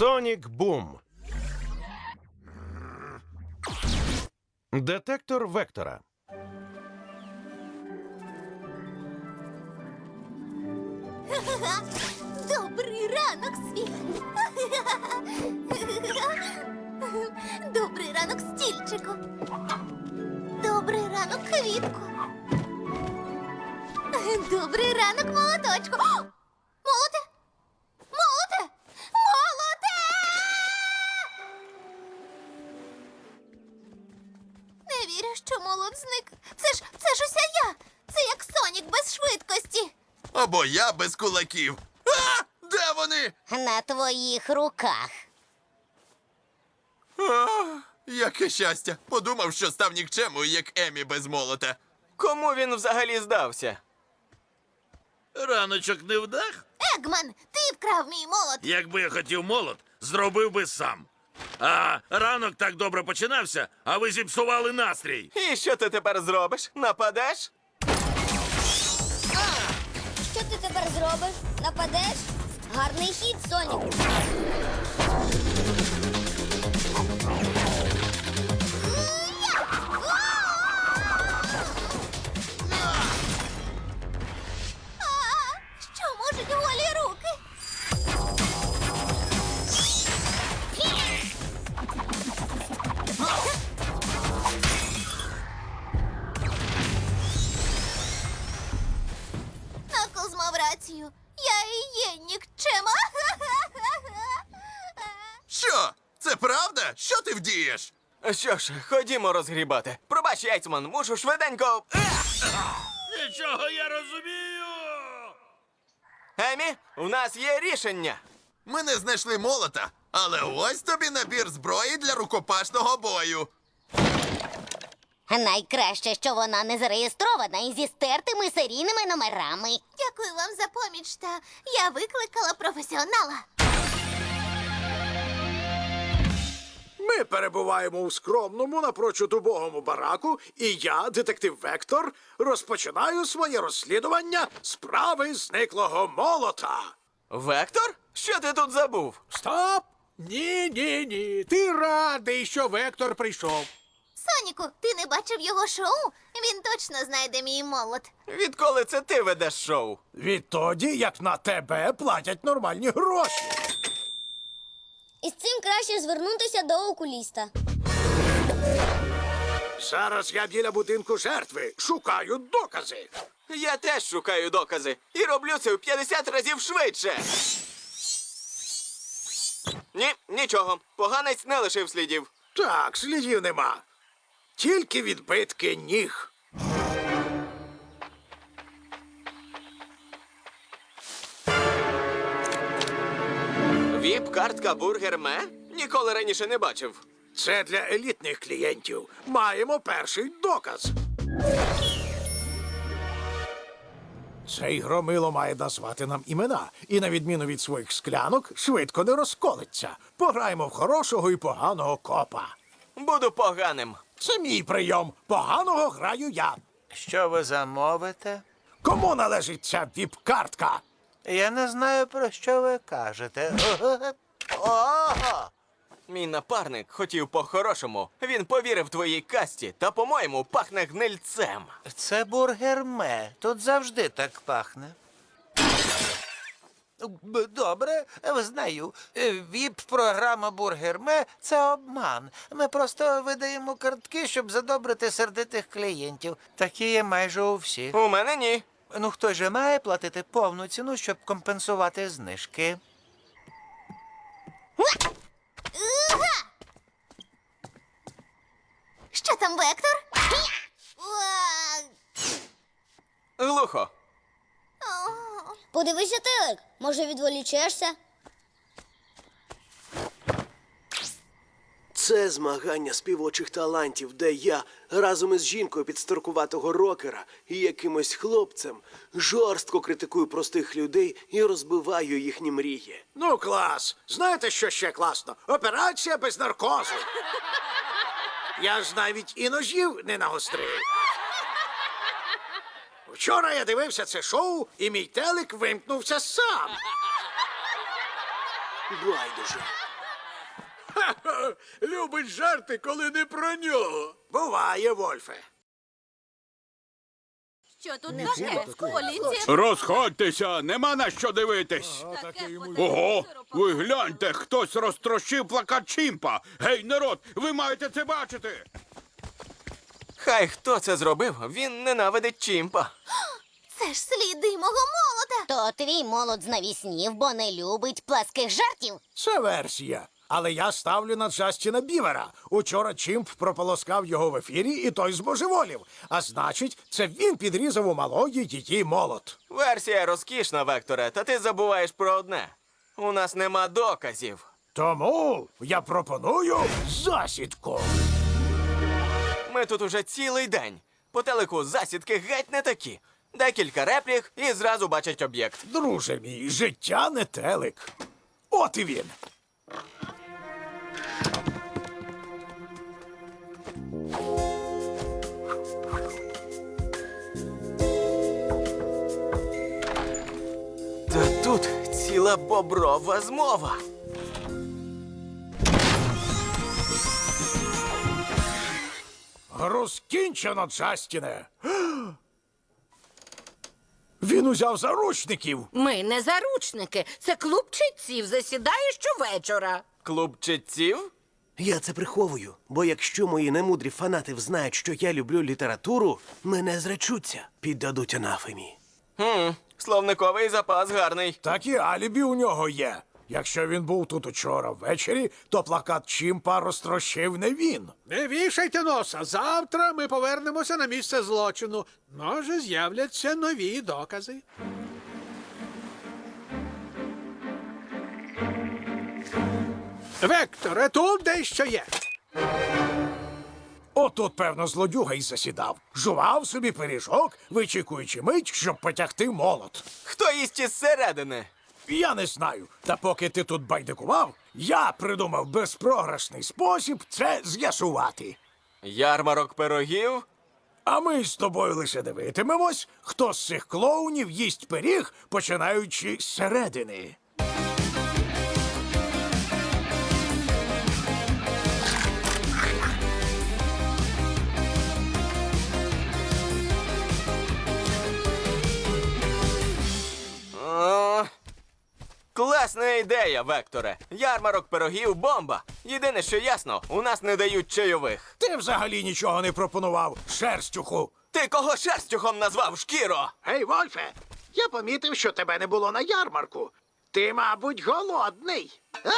Сонік Бум. Детектор вектора. Добрий ранок, світ. Добрий ранок, стільчику. Добрий ранок, квітку. Добрий ранок, молоточку. Вірю, що молот зник. Це ж це ж уся я. Це як Сонік без швидкості. Або я без кулаків. А! Де вони? На твоїх руках. А, яке щастя. Подумав, що став нікчемою, як Емі без молота. Кому він взагалі здався? Раночок не вдах? Егман, ти вкрав мій молот. Якби я хотів молот, зробив би сам. А ранок так добре починався, а ви зіпсували настрій. І що ти тепер зробиш? Нападеш? Що ти тепер зробиш? Нападеш? Гарний хід, Сонік. Рацію. Я і є нікчема. Що? Це правда? Що ти вдієш? Що ж, ходімо розгрібати. Пробач, яйцман, мушу швиденько. Нічого я розумію. Емі, у нас є рішення. Ми не знайшли молота, але ось тобі набір зброї для рукопашного бою. Найкраще, що вона не зареєстрована і зі стертими серійними номерами. Дякую вам за поміч, та я викликала професіонала. Ми перебуваємо у скромному напрочуд убогому бараку, і я, детектив Вектор, розпочинаю своє розслідування справи зниклого молота. Вектор? Що ти тут забув? Стоп! Ні, ні, ні. Ти радий, що Вектор прийшов. Соніку, ти не бачив його шоу? Він точно знайде мій молот. Відколи це ти ведеш шоу? Відтоді, як на тебе платять нормальні гроші. І з цим краще звернутися до окуліста. Зараз я біля будинку жертви шукаю докази. Я теж шукаю докази і роблю це в 50 разів швидше. Ні, нічого. Поганець не лишив слідів. Так, слідів нема. Тільки відбитки ніг. Віп-картка бургер ме? Ніколи раніше не бачив. Це для елітних клієнтів. Маємо перший доказ. Цей громило має назвати нам імена, і на відміну від своїх склянок, швидко не розколиться. Пограємо в хорошого і поганого копа. Буду поганим. Це мій прийом. Поганого граю я. Що ви замовите? Кому належить ця віп-картка? Я не знаю, про що ви кажете. Ого! Мій напарник хотів по-хорошому. Він повірив твоїй касті та, по-моєму, пахне гнильцем. Це бургерме. Тут завжди так пахне. Добре, знаю. Віп-програма Бургерме це обман. Ми просто видаємо картки, щоб задобрити сердитих клієнтів. Такі є майже у всіх. У мене ні. Ну хто же має платити повну ціну, щоб компенсувати знижки? Що там, Вектор? Уа! Глухо. Подивися телек, може відволічешся? Це змагання співочих талантів, де я разом із жінкою підстаркуватого рокера і якимось хлопцем жорстко критикую простих людей і розбиваю їхні мрії. Ну, клас. Знаєте, що ще класно? Операція без наркозу. Я ж навіть і ножів не нагострив. Вчора я дивився це шоу, і мій телек вимкнувся сам. Байдуже. Любить жарти, коли не про нього. Буває, Вольфе. Що тут таке? Поліція Розходьтеся, нема на що дивитись. таке Ого, ви гляньте, хтось розтрощив плакат Чімпа. Гей, народ, ви маєте це бачити. Хай хто це зробив, він ненавидить Чімпа. Це ж сліди мого молота. То твій молод знавіснів, бо не любить пласких жартів. Це версія. Але я ставлю на Джастіна Бівера. Учора Чімп прополоскав його в ефірі, і той збожеволів. А значить, це він підрізав у малої її молот. Версія розкішна, Векторе, та ти забуваєш про одне. У нас нема доказів. Тому я пропоную засідку. Ми тут уже цілий день. По телеку засідки геть не такі. Декілька реплік і зразу бачать об'єкт. Друже мій, життя не телек. От і він. Та тут ціла боброва змова. Гру скінчено, Джастіне. Він узяв заручників. Ми не заручники. Це клуб читців засідає щовечора. Клуб читців? Я це приховую, бо якщо мої немудрі фанати взнають, що я люблю літературу, мене зречуться, піддадуть анафемі. Хм, словниковий запас гарний. Так і алібі у нього є. Якщо він був тут учора ввечері, то плакат Чімпа розтрощив не він. Не вішайте носа. Завтра ми повернемося на місце злочину. Може, з'являться нові докази. Векторе, тут дещо є. Отут, певно, злодюга й засідав. Жував собі пиріжок, вичікуючи мить, щоб потягти молот. Хто їсть із середини? Я не знаю. Та поки ти тут байдикував, я придумав безпрограшний спосіб це з'ясувати. Ярмарок пирогів? А ми з тобою лише дивитимемось, хто з цих клоунів їсть пиріг, починаючи з середини. Класна ідея, Векторе. Ярмарок пирогів бомба. Єдине, що ясно, у нас не дають чайових. Ти взагалі нічого не пропонував, шерстюху. Ти кого шерстюхом назвав шкіро? Гей, Вольфе, я помітив, що тебе не було на ярмарку. Ти, мабуть, голодний. А?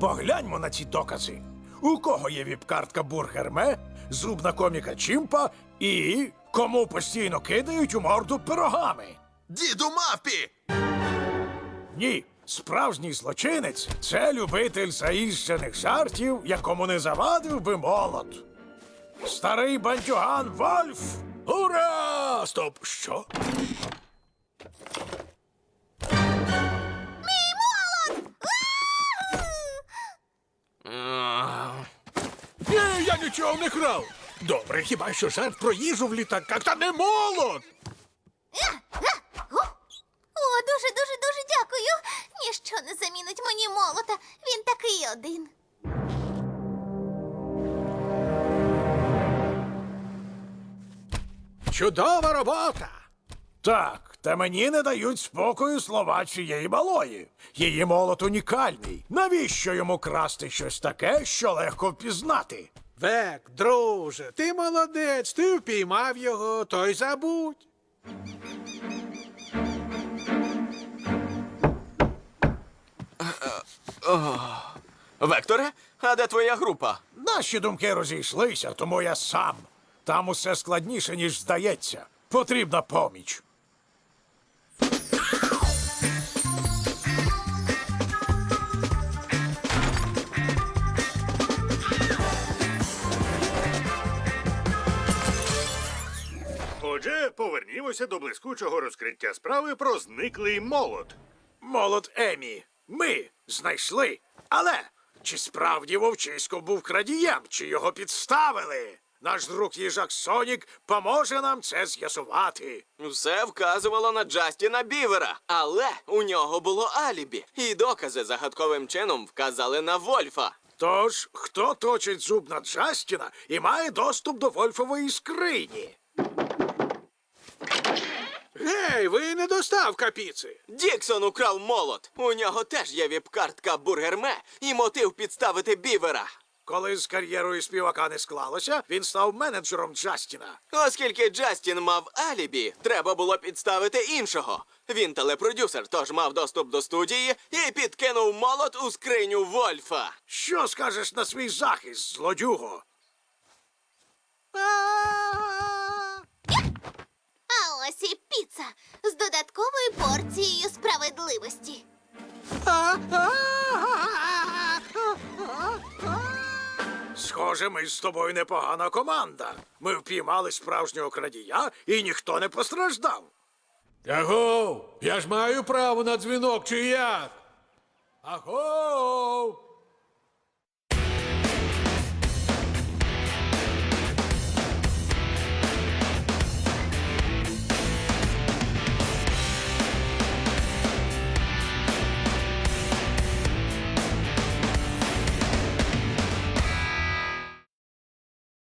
Погляньмо на ці докази. У кого є віп-картка Бургерме, зубна коміка Чімпа і кому постійно кидають у морду пирогами. Діду мавпі! Ні, справжній злочинець це любитель заїжджених жартів, якому не завадив би молот. Старий бандюган Вольф! Ура! Стоп! Що? Ні, не крав. Добре, хіба що жарт про їжу в літаках, та не молот. О, дуже, дуже, дуже дякую. Ніщо не замінить мені молота. Він такий один. Чудова робота. Так, та мені не дають спокою слова цієї малої. Її молот унікальний. Навіщо йому красти щось таке, що легко впізнати? Век, друже, ти молодець, ти впіймав його, то й забудь. Векторе, а де твоя група? Наші думки розійшлися, тому я сам. Там усе складніше, ніж здається. Потрібна поміч. Повернімося до блискучого розкриття справи про зниклий молот. Молот Емі. Ми знайшли. Але чи справді вовчисько був крадієм, чи його підставили? Наш друг їжак Сонік поможе нам це з'ясувати. Все вказувало на Джастіна Бівера, але у нього було алібі, і докази загадковим чином вказали на Вольфа. Тож, хто точить зуб на Джастіна і має доступ до Вольфової скрині? Гей, ви не доставка піци. Діксон украв молот. У нього теж є віп-картка бургерме і мотив підставити Бівера. Коли з кар'єрою співака не склалося, він став менеджером Джастіна. Оскільки Джастін мав алібі, треба було підставити іншого. Він телепродюсер, тож мав доступ до студії і підкинув молот у скриню Вольфа. Що скажеш на свій захист, злодюго? А ось і піца з додатковою справедливості. Схоже, ми з тобою непогана команда. Ми впіймали справжнього крадія і ніхто не постраждав. Агов, я ж маю право на дзвінок, чи як? Агов!